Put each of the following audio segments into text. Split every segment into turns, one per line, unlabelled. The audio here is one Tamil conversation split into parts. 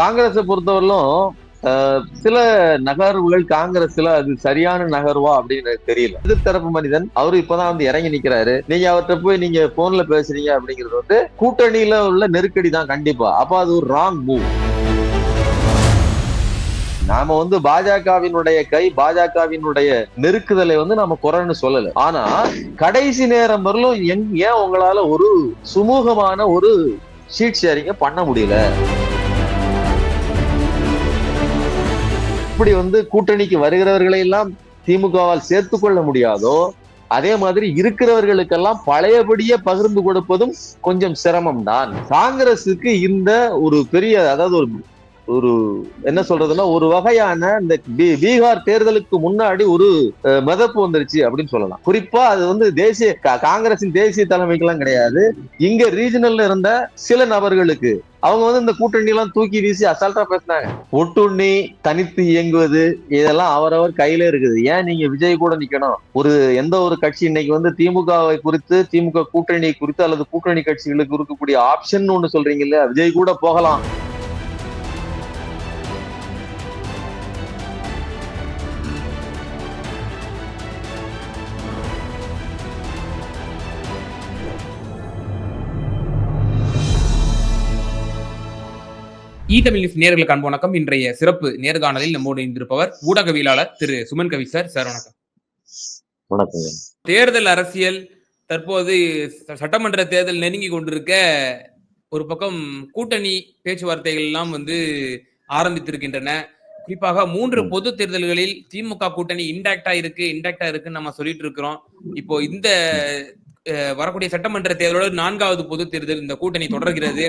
காங்கிரஸை பொறுத்தவரையிலும் சில நகர்வுகள் காங்கிரஸ்ல அது சரியான நகர்வா அப்படின்னு எனக்கு தெரியல. எதிர்த்தரப்பு மனிதன் அவரு இப்பதான் வந்து இறங்கி நிக்கிறாரு. நீங்க அவர்கிட்ட போய் நீங்க போன்ல பேசுறீங்க அப்படிங்கிறது வந்து கூட்டணியில உள்ள நெருக்கடி தான் கண்டிப்பா. அப்ப அது ஒரு ராங் மூவ் நாம வந்து பாஜகவினுடைய கை பாஜகவினுடைய நெருக்குதலை வந்து நம்ம குறைன்னு சொல்லல. ஆனா கடைசி நேரம் வரலும் ஏன் உங்களால ஒரு சுமூகமான ஒரு ஷீட் ஷேரிங்க பண்ண முடியல? எப்படி வந்து கூட்டணிக்கு வருகிறவர்களை எல்லாம் திமுகவால் சேர்த்து கொள்ள முடியாதோ அதே மாதிரி இருக்கிறவர்களுக்கெல்லாம் பழையபடியே பகிர்ந்து கொடுப்பதும் கொஞ்சம் சிரமம் தான் காங்கிரசுக்கு இந்த ஒரு பெரிய அதாவது ஒரு ஒரு என்ன சொல்றதுன்னா ஒரு வகையான இந்த பீகார் தேர்தலுக்கு முன்னாடி ஒரு மிதப்பு வந்துருச்சு அப்படின்னு சொல்லலாம். குறிப்பா அது வந்து தேசிய கா- காங்கிரசின் தேசிய தலைமைக்கெல்லாம் கிடையாது. இங்க ரீஜனல்ல இருந்த சில நபர்களுக்கு அவங்க வந்து இந்த கூட்டணி எல்லாம் தூக்கி வீசி அசால்ட்டா பேசினாங்க. ஒட்டுண்ணி தனித்து இயங்குவது இதெல்லாம் அவரவர் கையில இருக்குது. ஏன் நீங்க விஜய் கூட நிக்கணும்? ஒரு எந்த ஒரு கட்சி இன்னைக்கு வந்து திமுகவை குறித்து திமுக கூட்டணி குறித்து அல்லது கூட்டணி கட்சிகளுக்கு இருக்கக்கூடிய ஆப்ஷன் ஒண்ணு சொல்றீங்க இல்லையா? விஜய் கூட போகலாம்.
இ தமிழ் நியூஸ் நேர்களுக்கு அன்பு வணக்கம். இன்றைய சிறப்பு நேர்காணலில் நம்மோடு இணைந்திருப்பவர் ஊடகவியலாளர் திரு சுமன் கவி சார். சார் வணக்கம்.
வணக்கங்க
தேர்தல் அரசியல் தற்போது சட்டமன்ற தேர்தல் நெருங்கி கொண்டிருக்க ஒரு பக்கம் கூட்டணி பேச்சுவார்த்தைகள் எல்லாம் வந்து ஆரம்பித்திருக்கின்றன. குறிப்பாக மூன்று. பொது தேர்தல்களில் திமுக கூட்டணி இன்டாக்டா இருக்கு இன்டாக்டா இருக்குன்னு நம்ம சொல்லிட்டு இருக்கிறோம். இப்போ இந்த வரக்கூடிய சட்டமன்ற தேர்தலோட நான்காவது பொது தேர்தல் இந்த கூட்டணி தொடர்கிறது.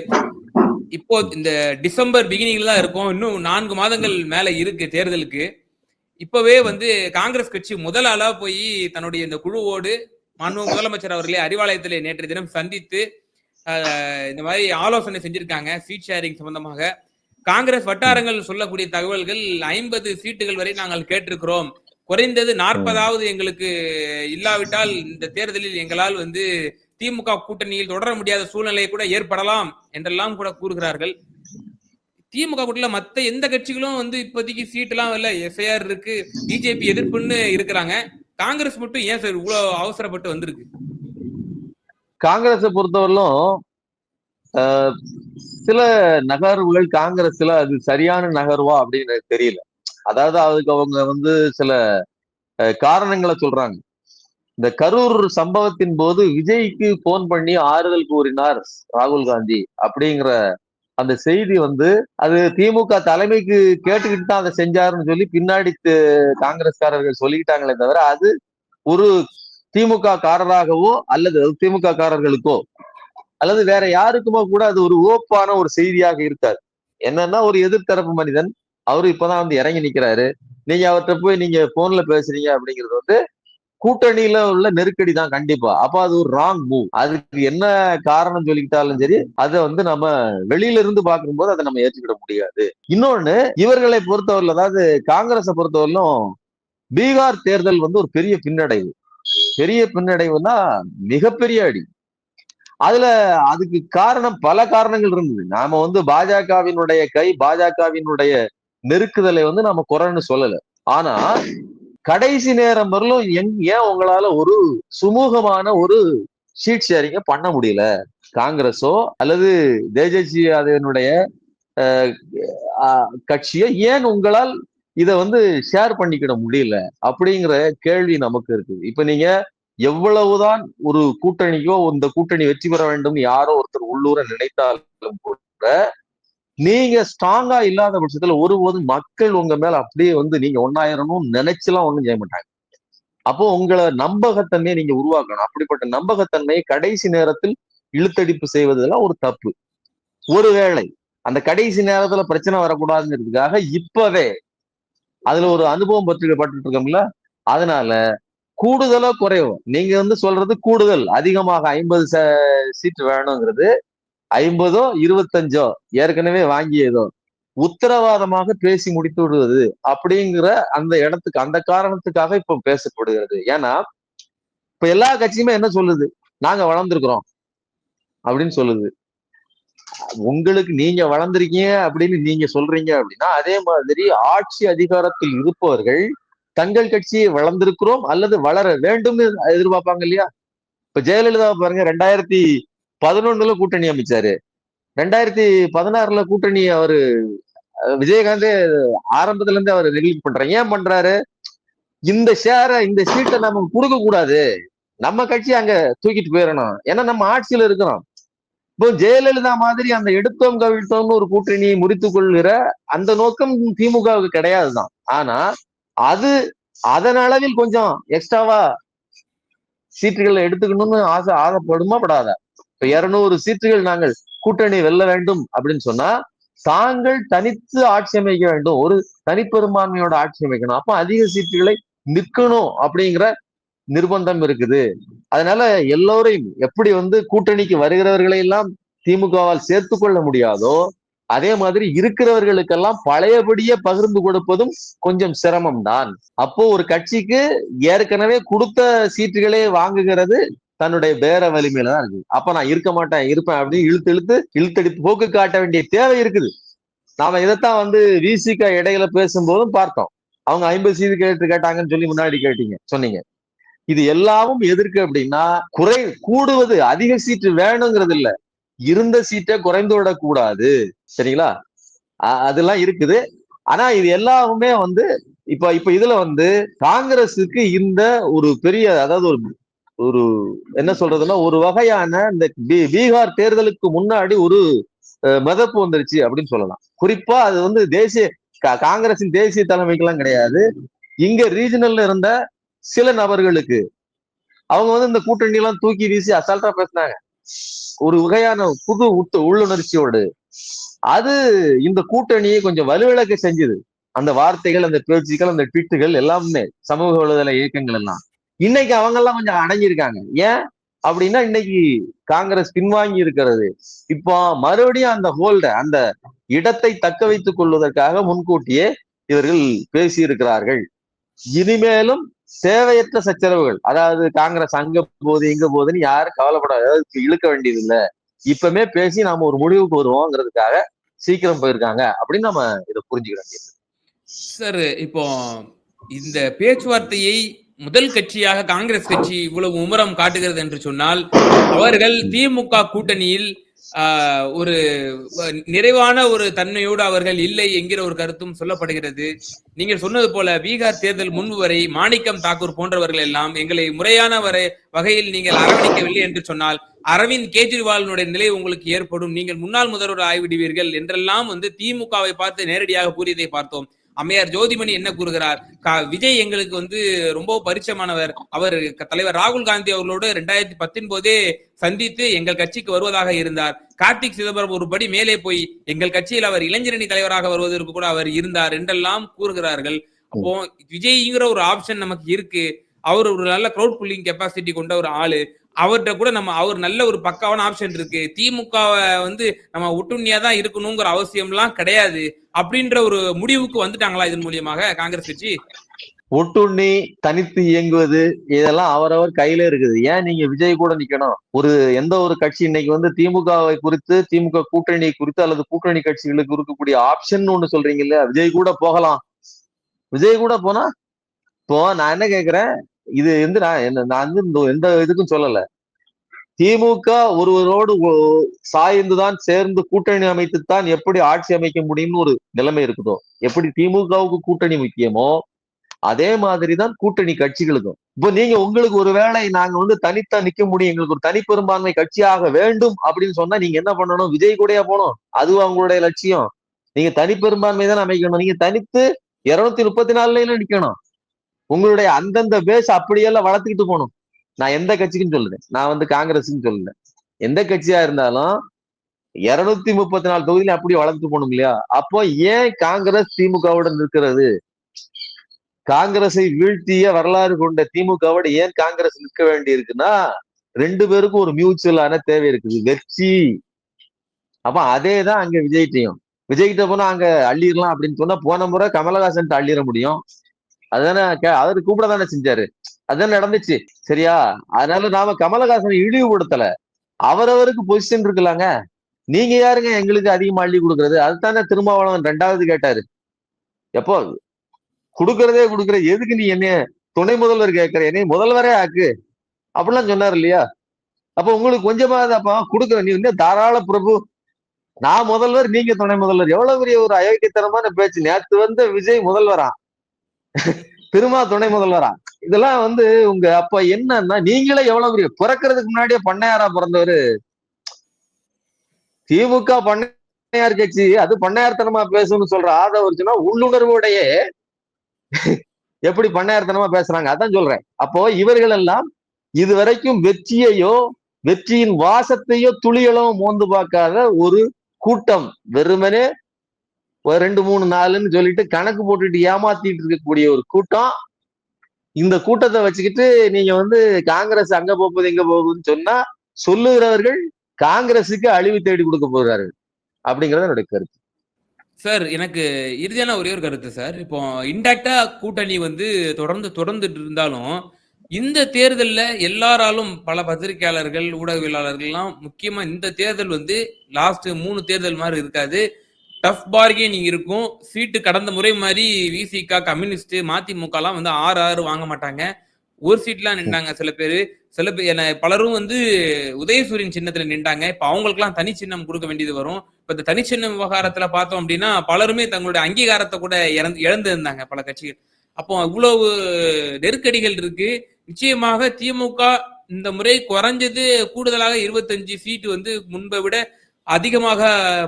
இப்போ இந்த டிசம்பர் பிகினிங்ல தான் இருக்கும். இன்னும் நான்கு மாதங்கள் மேல இருக்கு தேர்தலுக்கு. இப்பவே வந்து காங்கிரஸ் கட்சி முதல் ஆளா போய் தன்னுடைய இந்த குழுவோடு மாண்பு முதலமைச்சர் அவர்களே அறிவாலயத்திலே நேற்று தினம் சந்தித்து இந்த மாதிரி ஆலோசனை செஞ்சிருக்காங்க சீட் ஷேரிங் சம்பந்தமாக. காங்கிரஸ் வட்டாரங்கள் சொல்லக்கூடிய தகவல்கள் ஐம்பது சீட்டுகள் வரை நாங்கள் கேட்டிருக்கிறோம். குறைந்தது நாற்பதாவது எங்களுக்கு இல்லாவிட்டால் இந்த தேர்தலில் எங்களால் வந்து திமுக கூட்டணியில் தொடர முடியாத சூழ்நிலை கூட ஏற்படலாம் என்றெல்லாம் கூட கூறுகிறார்கள். திமுக கூட்டணியில மத்த எந்த கட்சிகளும் வந்து இப்போதைக்கு சீட் எல்லாம் இல்ல. எஸ்ஐஆர் இருக்கு பிஜேபி எதிர்ப்புன்னு இருக்கிறாங்க. காங்கிரஸ் மட்டும் ஏன் சார் இவ்வளவு அவசரப்பட்டு வந்திருக்கு?
காங்கிரஸை பொறுத்தவரையிலும் சில நகர்வுகள் காங்கிரஸ்ல அது சரியான நகர்வா அப்படின்னு எனக்கு தெரியல. அதாவது அதுக்கு அவங்க வந்து சில காரணங்களை சொல்றாங்க. இந்த கரூர் சம்பவத்தின் போது விஜய்க்கு போன் பண்ணி ஆறுதல் கூறினார் ராகுல் காந்தி அப்படிங்கிற அந்த செய்தி வந்து அது திமுக தலைமைக்கு கேட்டுக்கிட்டு தான் அதை செஞ்சாருன்னு சொல்லி பின்னாடி காங்கிரஸ்காரர்கள் சொல்லிக்கிட்டாங்களே தவிர அது ஒரு திமுக காரராகவோ அல்லது திமுக காரர்களுக்கோ அல்லது வேற யாருக்குமோ கூட அது ஒரு ஓப்பான ஒரு செய்தியாக இருக்காது. என்னன்னா ஒரு எதிர்த்தரப்பு மனிதன் அவரு இப்பதான் வந்து இறங்கி நிக்கிறாரு. நீங்க அவர்கிட்ட போய் நீங்க போன்ல பேசுறீங்க அப்படிங்கிறது வந்து கூட்டணியில உள்ள நெருக்கடி தான் கண்டிப்பா. அப்ப அது ஒரு ராங் மூவ் அதுக்கு என்ன காரணம் சொல்லிக்கிட்டாலும் சரி அதை வந்து நம்ம வெளியில இருந்து பார்க்கும்போது அதை நம்ம ஏற்றுக்கிட முடியாது. இன்னொன்னு இவர்களை பொறுத்தவரையில அதாவது காங்கிரஸை பொறுத்தவரையிலும் பீகார் தேர்தல் வந்து ஒரு பெரிய பின்னடைவு. பெரிய பின்னடைவுனா மிகப்பெரிய அடி. அதுல அதுக்கு காரணம் பல காரணங்கள் இருந்தது. நாம வந்து பாஜகவினுடைய கை பாஜகவினுடைய நெருக்குதலை வந்து நம்ம குறைன்னு சொல்லல. ஆனா கடைசி நேரம் வரலும் எங் ஏன் உங்களால ஒரு சுமூகமான ஒரு ஷீட் ஷேரிங்க பண்ண முடியல? காங்கிரஸோ அல்லது தேஜஸ்வி அதனுடைய கட்சியோ ஏன் உங்களால் இதை வந்து ஷேர் பண்ணிக்கிட முடியல? அப்படிங்கிற கேள்வி நமக்கு இருக்குது. இப்ப நீங்க எவ்வளவுதான் ஒரு கூட்டணிக்கோ இந்த கூட்டணி வெற்றி பெற வேண்டும் யாரோ ஒருத்தர் உள்ளூர நினைத்தாலும் கூட நீங்க ஸ்ட்ராங்கா இல்லாத பட்சத்துல ஒருபோதும் மக்கள் உங்க மேல அப்படியே வந்து நீங்க ஒன்னாயிரணும் நினைச்சுலாம் ஒண்ணும் செய்ய மாட்டாங்க. அப்போ உங்களை நம்பகத்தன்மையை நீங்க உருவாக்கணும். அப்படிப்பட்ட நம்பகத்தன்மையை கடைசி நேரத்தில் இழுத்தடிப்பு செய்வதெல்லாம் ஒரு தப்பு. ஒருவேளை அந்த கடைசி நேரத்துல பிரச்சனை வரக்கூடாதுங்கிறதுக்காக இப்பவே அதுல ஒரு அனுபவம் பற்றி பட்டு இருக்கோம்ல அதனால கூடுதலோ குறைவோ. நீங்க வந்து சொல்றது கூடுதல். அதிகமாக ஐம்பது சீட்டு வேணுங்கிறது ஐம்பதோ இருபத்தஞ்சோ ஏற்கனவே வாங்கியதோ உத்தரவாதமாக பேசி முடித்து விடுவது அப்படிங்கிற அந்த இடத்துக்கு அந்த காரணத்துக்காக இப்ப பேசப்படுகிறது. ஏன்னா இப்ப எல்லா கட்சியுமே என்ன சொல்லுது? நாங்க வளர்ந்துருக்குறோம் அப்படின்னு சொல்லுது. உங்களுக்கு நீங்க வளர்ந்திருக்கீங்க அப்படின்னு நீங்க சொல்றீங்க அப்படின்னா அதே மாதிரி ஆட்சி அதிகாரத்தில் இருப்பவர்கள் தங்கள் கட்சியை வளர்ந்திருக்கிறோம் அல்லது வளர வேண்டும்னு எதிர்பார்ப்பாங்க இல்லையா? இப்ப ஜெயலலிதா பாருங்க ரெண்டாயிரத்தி பதினொன்னுல கூட்டணி அமைச்சாரு. ரெண்டாயிரத்தி பதினாறுல கூட்டணி அவரு விஜயகாந்த் விஜயகாந்தே ஆரம்பத்துல இருந்து அவர் நெகிழ்ச்சி பண்றாரு. ஏன் பண்றாரு? இந்த ஷேரை இந்த சீட்டை நம்ம கொடுக்க கூடாது. நம்ம கட்சி அங்க தூக்கிட்டு போயிடணும். ஏன்னா நம்ம ஆட்சியில இருக்கிறோம். இப்போ ஜெயலலிதா மாதிரி அந்த எடுத்தோம் கவிழ்த்தோம்னு ஒரு கூட்டணியை முறித்து கொள்கிற அந்த நோக்கம் திமுகவுக்கு கிடையாதுதான். ஆனா அது அதன் அளவில் கொஞ்சம் எக்ஸ்ட்ராவா சீட்டுகளை எடுத்துக்கணும்னு ஆசை ஆசைப்படுமா? படாதா? இப்ப இருநூறு சீட்டுகள் நாங்கள் கூட்டணி வெல்ல வேண்டும் அப்படின்னு சொன்னா தாங்கள் தனித்து ஆட்சி அமைக்க வேண்டும். ஒரு தனிப்பெரும்பான்மையோட ஆட்சி அமைக்கணும். அப்ப அதிக சீட்டுகளை நிற்கணும் அப்படிங்கிற நிர்பந்தம் இருக்குது. அதனால எல்லோரையும் எப்படி வந்து கூட்டணிக்கு வருகிறவர்களை எல்லாம் திமுகவால் சேர்த்து கொள்ள முடியாதோ அதே மாதிரி இருக்கிறவர்களுக்கெல்லாம் பழையபடியே பகிர்ந்து கொடுப்பதும் கொஞ்சம் சிரமம் தான் அப்போ ஒரு கட்சிக்கு ஏற்கனவே கொடுத்த சீட்டுகளே வாங்குகிறது தன்னுடைய பேர வலிமையில தான் இருக்கு அப்ப நான் இருக்க மாட்டேன் இருப்பேன் அப்படின்னு இழுத்து இழுத்து இழுத்தடித்து போக்கு காட்ட வேண்டிய தேவை இருக்குது. நாம இதைத்தான் வந்து விசிக இடையில பேசும்போதும் பார்த்தோம். அவங்க ஐம்பது சீது கேட்டு கேட்டாங்கன்னு சொல்லி முன்னாடி கேட்டீங்க சொன்னீங்க. இது எல்லாமும் எதிர்க்கு அப்படின்னா குறை கூடுவது அதிக சீட்டு வேணுங்கிறது இல்ல. இருந்த சீட்டை குறைந்து விடக்கூடாது. சரிங்களா? அதெல்லாம் இருக்குது. ஆனா இது எல்லாமே வந்து இப்ப இப்ப இதுல வந்து காங்கிரஸுக்கு இந்த ஒரு பெரிய அதாவது ஒரு ஒரு என்ன சொல்றதுன்னா ஒரு வகையான இந்த பீகார் தேர்தலுக்கு முன்னாடி ஒரு அஹ், மிதப்பு வந்துருச்சு அப்படின்னு சொல்லலாம். குறிப்பா அது வந்து தேசிய கா- காங்கிரசின் தேசிய தலைமைக்கெல்லாம் கிடையாது. இங்க ரீஜனல்ல இருந்த சில நபர்களுக்கு அவங்க வந்து இந்த கூட்டணி எல்லாம் தூக்கி வீசி அசால்ட்டா பேசினாங்க. ஒரு வகையான புது உத்து உள்ளுணர்ச்சியோடு. அது இந்த கூட்டணியை கொஞ்சம் வலுவிழக்க செஞ்சது. அந்த வார்த்தைகள் அந்த பேச்சுக்கள் அந்த ட்விட்டுகள் எல்லாமே சமூக வலைதள இயக்கங்கள் எல்லாம். இன்னைக்கு அவங்க எல்லாம் கொஞ்சம் அடங்கியிருக்காங்க. ஏன்? அப்படின்னா இன்னைக்கு காங்கிரஸ் பின்வாங்கி இருக்கிறது. இப்போ மறுபடியும் அந்த ஹோல்ட அந்த இடத்தை தக்க வைத்துக் கொள்வதற்காக முன்கூட்டியே இவர்கள் பேசி இருக்கிறார்கள் இனிமேலும் தேவையற்ற சச்சரவுகள் அதாவது காங்கிரஸ் அங்க போகுது இங்க போகுதுன்னு யாரும் கவலைப்பட அதாவது இழுக்க வேண்டியது இல்லை இப்பமே பேசி நாம ஒரு முடிவுக்கு வருவோங்கிறதுக்காக சீக்கிரம் போயிருக்காங்க அப்படின்னு நம்ம இதை புரிஞ்சுக்க வேண்டியது.
சார் இப்போ இந்த பேச்சுவார்த்தையை முதல் கட்சியாக காங்கிரஸ் கட்சி இவ்வளவு மும்முரம் காட்டுகிறது என்று சொன்னால் அவர்கள் திமுக கூட்டணியில் ஆஹ், ஒரு நிறைவான ஒரு தன்மையோடு அவர்கள் இல்லை என்கிற ஒரு கருத்தும் சொல்லப்படுகிறது. நீங்கள் சொன்னது போல பீகார் தேர்தல் முன்பு வரை மாணிக்கம் தாக்கூர் போன்றவர்கள் எல்லாம் எங்களை முறையான வரை வகையில் நீங்கள் அரவணைக்கவில்லை என்று சொன்னால் அரவிந்த் கெஜ்ரிவாலினுடைய நிலை உங்களுக்கு ஏற்படும். நீங்கள் முன்னாள் முதல்வர் ஆகிவிடுவீர்கள் என்றெல்லாம் வந்து திமுகவை பார்த்து நேரடியாக கூறியதை பார்த்தோம். அம்மையார் ஜோதிமணி என்ன கூறுகிறார்? கா- விஜய் எங்களுக்கு வந்து ரொம்ப பரிச்சயமானவர். அவர் தலைவர் ராகுல் காந்தி அவர்களோடு ரெண்டாயிரத்தி பத்தொன்பதே சந்தித்து எங்கள் கட்சிக்கு வருவதாக இருந்தார். கார்த்திக் சிதம்பரம் ஒரு படி மேலே போய் எங்கள் கட்சியில் அவர் இளைஞரணி தலைவராக வருவதற்கு கூட அவர் இருந்தார் என்றெல்லாம் கூறுகிறார்கள். அப்போ விஜய்ங்கிற ஒரு ஆப்ஷன் நமக்கு இருக்கு. அவர் ஒரு நல்ல க்ரௌட் புல்லிங் கெப்பாசிட்டி கொண்ட ஒரு ஆளு. அவர்கிட்ட கூட நம்ம அவர் நல்ல ஒரு பக்காவான ஆப்ஷன் இருக்கு. திமுக வந்து நம்ம ஒட்டுண்ணியா தான் இருக்கணுங்கிற அவசியம்லாம் கிடையாது அப்படின்ற ஒரு முடிவுக்கு வந்துட்டாங்களா இதன் மூலியமாக காங்கிரஸ் கட்சி?
ஒட்டுண்ணி தனித்து இயங்குவது இதெல்லாம் அவரவர் கையில இருக்குது. ஏன் நீங்க விஜய் கூட நிக்கணும்? ஒரு எந்த ஒரு கட்சி இன்னைக்கு வந்து திமுகவை குறித்து திமுக கூட்டணி குறித்து அல்லது கூட்டணி கட்சிகளுக்கு இருக்கக்கூடிய ஆப்ஷன் ஒண்ணு சொல்றீங்க இல்லையா? விஜய் கூட போகலாம். விஜய் கூட போனா? இப்போ நான் என்ன கேக்குறேன்? இது வந்து நான் என்ன நான் வந்து இந்த எந்த இதுக்கும் சொல்லல. திமுக ஒருவரோடு சாய்ந்துதான் சேர்ந்து கூட்டணி அமைத்துத்தான் எப்படி ஆட்சி அமைக்க முடியும்னு ஒரு நிலைமை இருக்குதோ? எப்படி திமுகவுக்கு கூட்டணி முக்கியமோ அதே மாதிரிதான் கூட்டணி கட்சிகளுக்கும். இப்போ நீங்க உங்களுக்கு ஒரு வேளை நாங்க வந்து தனித்தா நிக்க முடியும் எங்களுக்கு ஒரு தனிப்பெரும்பான்மை கட்சியாக வேண்டும் அப்படின்னு சொன்னா நீங்க என்ன பண்ணணும்? விஜய் கூடயா போகணும்? அதுவும் அவங்களுடைய லட்சியம்? நீங்க தனிப்பெரும்பான்மை தான் அமைக்கணும். நீங்க தனித்து இருநூத்தி முப்பத்தி நாலுல நிக்கணும். உங்களுடைய அந்தந்த பேஸ் அப்படியெல்லாம் வளர்த்துக்கிட்டு போகணும். நான் எந்த கட்சிக்குன்னு சொல்லுறேன் நான் வந்து காங்கிரஸுன்னு சொல்லல. எந்த கட்சியா இருந்தாலும் இருநூத்தி முப்பத்தி நாலு தொகுதியில அப்படி வளர்த்துட்டு போகணும் இல்லையா? அப்போ ஏன் காங்கிரஸ் திமுகவுடன் இருக்கிறது காங்கிரஸை வீழ்த்திய வரலாறு கொண்ட திமுகவோட ஏன் காங்கிரஸ் நிற்க வேண்டி இருக்குன்னா ரெண்டு பேருக்கும் ஒரு மியூச்சுவலான தேவை இருக்குது. வெற்றி. அப்ப அதே தான் அங்க விஜய்கிட்டையும். விஜய்கிட்ட போனா அங்க அள்ளிடலாம் அப்படின்னு சொன்னா போன முறை கமலஹாசன் அள்ளிட முடியும். அதுதானே கே- அவரு கூப்பிட தானே செஞ்சாரு. அதுதான் நடந்துச்சு. சரியா? அதனால நாம கமலஹாசனை இழிவுபடுத்தல. அவரவருக்கு பொசிஷன் இருக்கலாங்க நீங்க யாருங்க எங்களுக்கு அதிகமா அள்ளி கொடுக்கறது? அதுதானே திருமாவளவன் ரெண்டாவது கேட்டாரு. எப்போ? கொடுக்கறதே கொடுக்குற எதுக்கு நீ என்ன துணை முதல்வர் கேட்கற என்னை முதல்வரே ஆக்கு. அப்படிலாம் சொன்னார் இல்லையா? அப்ப உங்களுக்கு கொஞ்சமாவது அப்ப கொடுக்குற? நீ வந்து தாராள பிரபு. நான் முதல்வர் நீங்க துணை முதல்வர். எவ்வளவு பெரிய ஒரு அயோக்கியத்தனமான பேச்சு. நேத்து வந்த விஜய் முதல்வரா? திருமா துணை முதல்வரா? இதெல்லாம் வந்து உங்க அப்ப என்னன்னா நீங்களே எவ்வளவு பெரிய பிறக்கிறதுக்கு முன்னாடியே பண்ணையாரா பிறந்தவரு. திமுக பண்ணையார் கட்சி அது பண்ணையார்த்தனமா பேசும்னு சொல்ற ஆதவ சொன்னா எப்படி பண்ணையார்த்தனமா பேசுறாங்க? அதான் சொல்றேன். அப்போ இவர்கள் எல்லாம் இதுவரைக்கும் வெற்றியையோ வெற்றியின் வாசத்தையோ துளியளவும் மோந்து பார்க்காத ஒரு கூட்டம். வெறுமனே ரெண்டு மூணு நாலுன்னு சொல்லிட்டு கணக்கு போட்டுட்டு ஏமாத்திட்டு இருக்கக்கூடிய ஒரு கூட்டம். இந்த கூட்டத்தை வச்சுக்கிட்டு நீங்க வந்து காங்கிரஸ் அங்க போகுது எங்க போகுதுன்னு சொன்னா சொல்லுகிறவர்கள் காங்கிரஸுக்கு அழிவு தேடி கொடுக்க போகிறாரு அப்படிங்கிறது என்னுடைய கருத்து.
சார் எனக்கு இறுதியான ஒரே ஒரு கருத்து சார். இப்போ இன்டாக்டா கூட்டணி வந்து தொடர்ந்து தொடர்ந்துட்டு இருந்தாலும் இந்த தேர்தலில் எல்லாராலும் பல பத்திரிகையாளர்கள் ஊடகவியலாளர்கள்லாம் முக்கியமாக இந்த தேர்தல் வந்து லாஸ்ட் மூணு தேர்தல் மாதிரி இருக்காது. டஃப் பார்கெனிங் இருக்கும். சீட்டு கடந்த முறை மாதிரி விசிகா கம்யூனிஸ்ட் மதிமுகலாம் வந்து ஆறு ஆறு வாங்க மாட்டாங்க. ஒரு சீட்லாம் நின்றாங்க சில பேர். சில பேர் என்ன பலரும் வந்து உதயசூரியன் சின்னத்துல நின்றாங்க. இப்ப அவங்களுக்குலாம் தனி சின்னம் கொடுக்க வேண்டியது வரும். இப்ப இந்த தனிச்சின்னம் விவகாரத்துல பார்த்தோம் அப்படின்னா பலருமே தங்களுடைய அங்கீகாரத்தை கூட இறந்து இழந்து இருந்தாங்க பல கட்சிகள். அப்போ இவ்வளவு நெருக்கடிகள் இருக்கு. நிச்சயமாக திமுக இந்த முறை குறைஞ்சது கூடுதலாக இருபத்தஞ்சு சீட்டு வந்து முன்பை விட அதிகமாக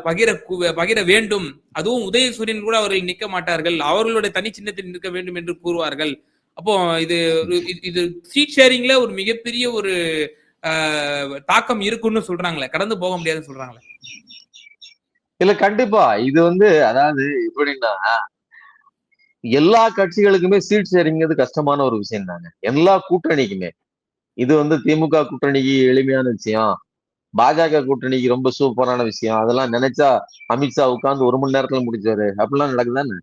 பகிர பகிர வேண்டும். அதுவும் உதயசூரியன் கூட அவர்கள் நிற்க மாட்டார்கள். அவர்களுடைய தனி சின்னத்தில் நிற்க வேண்டும் என்று கூறுவார்கள். அப்போ இது ஒரு- இது- சீட் ஷேரிங்ல ஒரு மிகப்பெரிய ஒரு ஆஹ், தாக்கம் இருக்குன்னு சொல்றாங்களே. கடந்து போக முடியாதுன்னு சொல்றாங்களே.
இல்ல கண்டிப்பா. இது வந்து அதாவது எப்படின்னா எல்லா கட்சிகளுக்குமே சீட் ஷேரிங்கிறது கஷ்டமான ஒரு விஷயம் தாங்க எல்லா கூட்டணிக்குமே. இது வந்து திமுக கூட்டணிக்கு எளிமையான விஷயம். பாஜக கூட்டணிக்கு ரொம்ப சூப்பரான விஷயம். அதெல்லாம் நினைச்சா அமித்ஷா உட்காந்து ஒரு மணி நேரத்துல முடிச்சாரு. அப்படிலாம் நடக்குதானே?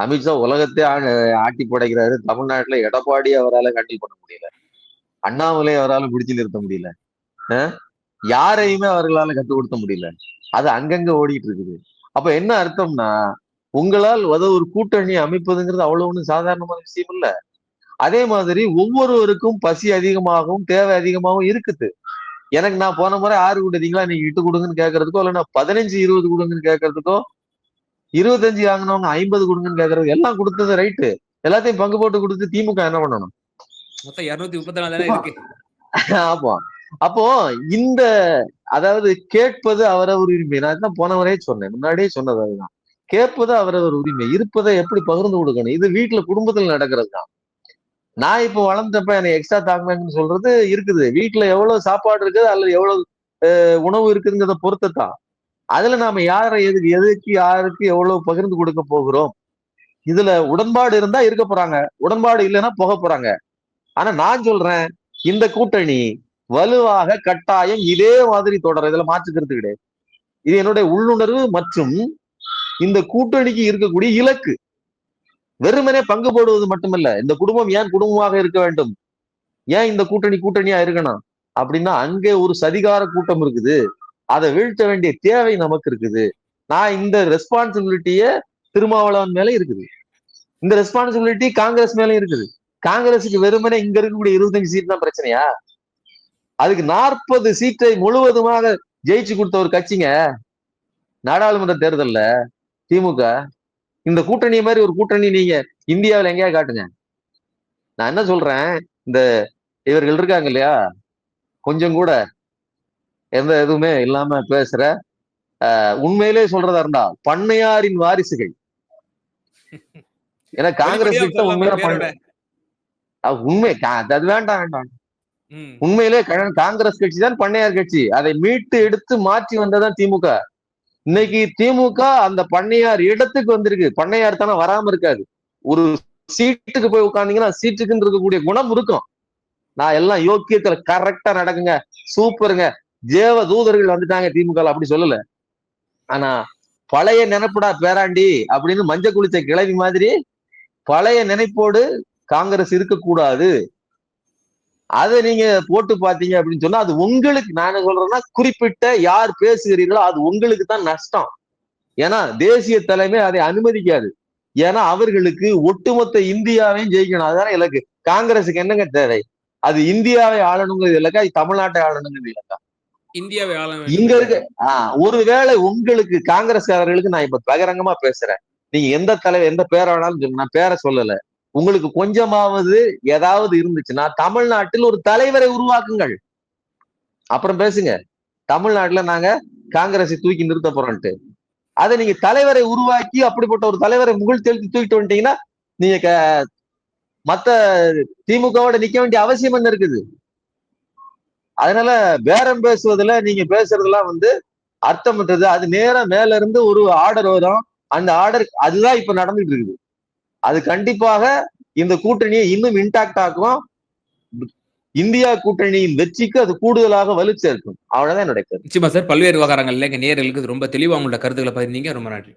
அமித்ஷா உலகத்தை ஆ- ஆட்டி படைக்கிறாரு. தமிழ்நாட்டுல எடப்பாடி அவரால கண்டில் பண்ண முடியல. அண்ணாமலை அவரால பிடிச்சு நிறுத்த முடியல. அஹ் யாரையுமே அவர்களால கற்றுக் கொடுத்த முடியல. அது அங்கங்க ஓடிட்டு இருக்குது. அப்ப என்ன அர்த்தம்னா உங்களால் உத ஒரு கூட்டணி அமைப்பதுங்கிறது அவ்வளவு ஒண்ணும் சாதாரணமான விஷயம் இல்ல. அதே மாதிரி ஒவ்வொருவருக்கும் பசி அதிகமாகவும் தேவை அதிகமாகவும் இருக்குது. எனக்கு நான் போன முறை ஆறு கொடுத்தீங்களா? நீங்க இட்டு கொடுங்கன்னு கேட்கறதுக்கோ இல்லைன்னா பதினஞ்சு இருபது கொடுங்கன்னு கேட்கறதுக்கோ இருபத்தஞ்சு வாங்கினவங்க ஐம்பது கொடுங்கன்னு கேட்கறது எல்லாம் கொடுத்தது ரைட்டு எல்லாத்தையும் பங்கு போட்டு கொடுத்து திமுக என்ன பண்ணணும்?
மொத்தம் இருநூத்தி முப்பத்தி நாலு இருக்கு.
ஆமா. அப்போ இந்த அதாவது கேட்பது அவரவர் உரிமை. நான் தான் போன வரையே சொன்னேன். முன்னாடியே சொன்னது அதுதான். கேட்பது அவரவர் உரிமை. இருப்பதை எப்படி பகிர்ந்து கொடுக்கணும்? இது வீட்டுல குடும்பத்துல நடக்கிறது தான் நான் இப்போ வளர்ந்தப்ப எனக்கு எக்ஸ்ட்ரா தாங்கன்னு சொல்றது இருக்குது. வீட்டுல எவ்வளவு சாப்பாடு இருக்குது அல்லது எவ்வளவு உணவு இருக்குதுங்கிறத பொறுத்துதான். அதுல நாம யாரை எதுக்கு எதுக்கு யாருக்கு எவ்வளவு பகிர்ந்து கொடுக்க போகிறோம்? இதுல உடன்பாடு இருந்தா இருக்க போறாங்க. உடன்பாடு இல்லைன்னா போக போறாங்க. ஆனா நான் சொல்றேன் இந்த கூட்டணி வலுவாக கட்டாயம் இதே மாதிரி தொடர் இதுல மாற்றுக்கிறது கிடையாது. இது என்னுடைய உள்ளுணர்வு மற்றும் இந்த கூட்டணிக்கு இருக்கக்கூடிய இலக்கு. வெறுமனே பங்கு போடுவது மட்டுமல்ல இந்த குடும்பம் ஏன் குடும்பமாக இருக்க வேண்டும்? ஏன் இந்த கூட்டணி கூட்டணியா இருக்கணும்? அப்படின்னா அங்கே ஒரு சதிகார கூட்டம் இருக்குது. அதை வீழ்த்த வேண்டிய தேவை நமக்கு இருக்குது. நான் இந்த ரெஸ்பான்சிபிலிட்டிய திருமாவளவன் மேல இருக்குது. இந்த ரெஸ்பான்சிபிலிட்டி காங்கிரஸ் மேல இருக்குது. காங்கிரஸுக்கு வெறுமனே இங்க இருக்கக்கூடிய இருபத்தஞ்சு சீட் தான் பிரச்சனையா? அதுக்கு நாற்பது சீட்டை முழுவதுமாக ஜெயிச்சு கொடுத்த ஒரு கட்சிங்க நாடாளுமன்ற தேர்தல்ல திமுக. இந்த கூட்டணி மாதிரி ஒரு கூட்டணி நீங்க இந்தியாவில் எங்கேயா காட்டுங்க. நான் என்ன சொல்றேன்? இந்த இவர்கள் இருக்காங்க இல்லையா? கொஞ்சம் கூட எந்த எதுவுமே இல்லாம பேசுற உண்மையிலே சொல்றதா இருந்தா பண்ணையாரின் வாரிசுகள். ஏன்னா காங்கிரஸ் கிட்ட உண்மையில. பண்ண- உண்மை அது வேண்டாம் வேண்டாம். உண்மையிலே காங்கிரஸ் கட்சி தான் பண்ணையார் கட்சி. அதை மீட்டு எடுத்து மாற்றி வந்ததான் திமுக. இன்னைக்கு திமுக அந்த பண்ணையார் இடத்துக்கு வந்திருக்கு. பண்ணையார் தானே வராம இருக்காது ஒரு சீட்டுக்கு போய் உட்காந்தீங்கன்னா சீட்டுக்குன்னு இருக்கக்கூடிய குணம் இருக்கும். நான் எல்லாம் யோக்கியத்துல கரெக்டா நடக்குங்க. சூப்பருங்க. தேவ தூதர்கள் வந்துட்டாங்க திமுக அப்படி சொல்லல. ஆனா பழைய நினைப்புடா பேராண்டி அப்படின்னு மஞ்சள் குளிச்ச கிழவி மாதிரி பழைய நினைப்போடு காங்கிரஸ் இருக்கக்கூடாது. அதை நீங்க போட்டு பாத்தீங்க அப்படின்னு சொன்னா அது உங்களுக்கு நான் சொல்றேன்னா குறிப்பிட்ட யார் பேசுகிறீர்களோ அது உங்களுக்கு தான் நஷ்டம். ஏன்னா தேசிய தலைமை அதை அனுமதிக்காது. ஏன்னா அவர்களுக்கு ஒட்டுமொத்த இந்தியாவையும் ஜெயிக்கணும். அதுதானே இலக்கு. காங்கிரஸுக்கு என்னங்க தேவை? அது இந்தியாவை ஆளணுங்கிறது இலக்கா? இது தமிழ்நாட்டை ஆளணுங்கிறது இலக்கா?
இந்தியாவை ஆள
இங்க இருக்க ஆஹ் ஒருவேளை உங்களுக்கு காங்கிரஸ்காரர்களுக்கு நான் இப்ப பகிரங்கமா பேசுறேன். நீங்க எந்த தலைவர் எந்த பேரை வேணாலும் சொல்லுங்க. நான் பேரை சொல்லல. உங்களுக்கு கொஞ்சமாவது ஏதாவது இருந்துச்சுன்னா தமிழ்நாட்டில் ஒரு தலைவரை உருவாக்குங்கள். அப்புறம் பேசுங்க. தமிழ்நாட்டுல நாங்க காங்கிரஸை தூக்கி நிறுத்த போறோம்ட்டு அதை நீங்க தலைவரை உருவாக்கி அப்படிப்பட்ட ஒரு தலைவரை முகழ் தெளித்து தூக்கிட்டு வந்துட்டீங்கன்னா நீங்க க- மத்த திமுகவோட நிக்க வேண்டிய அவசியம் என்ன இருக்குது? அதனால பேரம் பேசுவதுல நீங்க பேசுறதெல்லாம் வந்து அர்த்தமற்றது அது நேரம் மேல இருந்து ஒரு ஆர்டர் வரும். அந்த ஆர்டர் அதுதான் இப்ப நடந்துட்டு இருக்குது. அது கண்டிப்பாக இந்த கூட்டணியை இன்னும் இன்டாக்ட் ஆக்கும். இந்தியா கூட்டணியின் வெற்றிக்கு அது கூடுதலாக வலு அவ்வளவுதான் என்னுடைய கருத்து.
நிச்சயமா சார் பல்வேறு விவகாரங்கள்ல எங்க நேர்களுக்கு ரொம்ப தெளிவா உங்களோட கருத்துக்களை பகிர்ந்தீங்க. ரொம்ப நன்றி.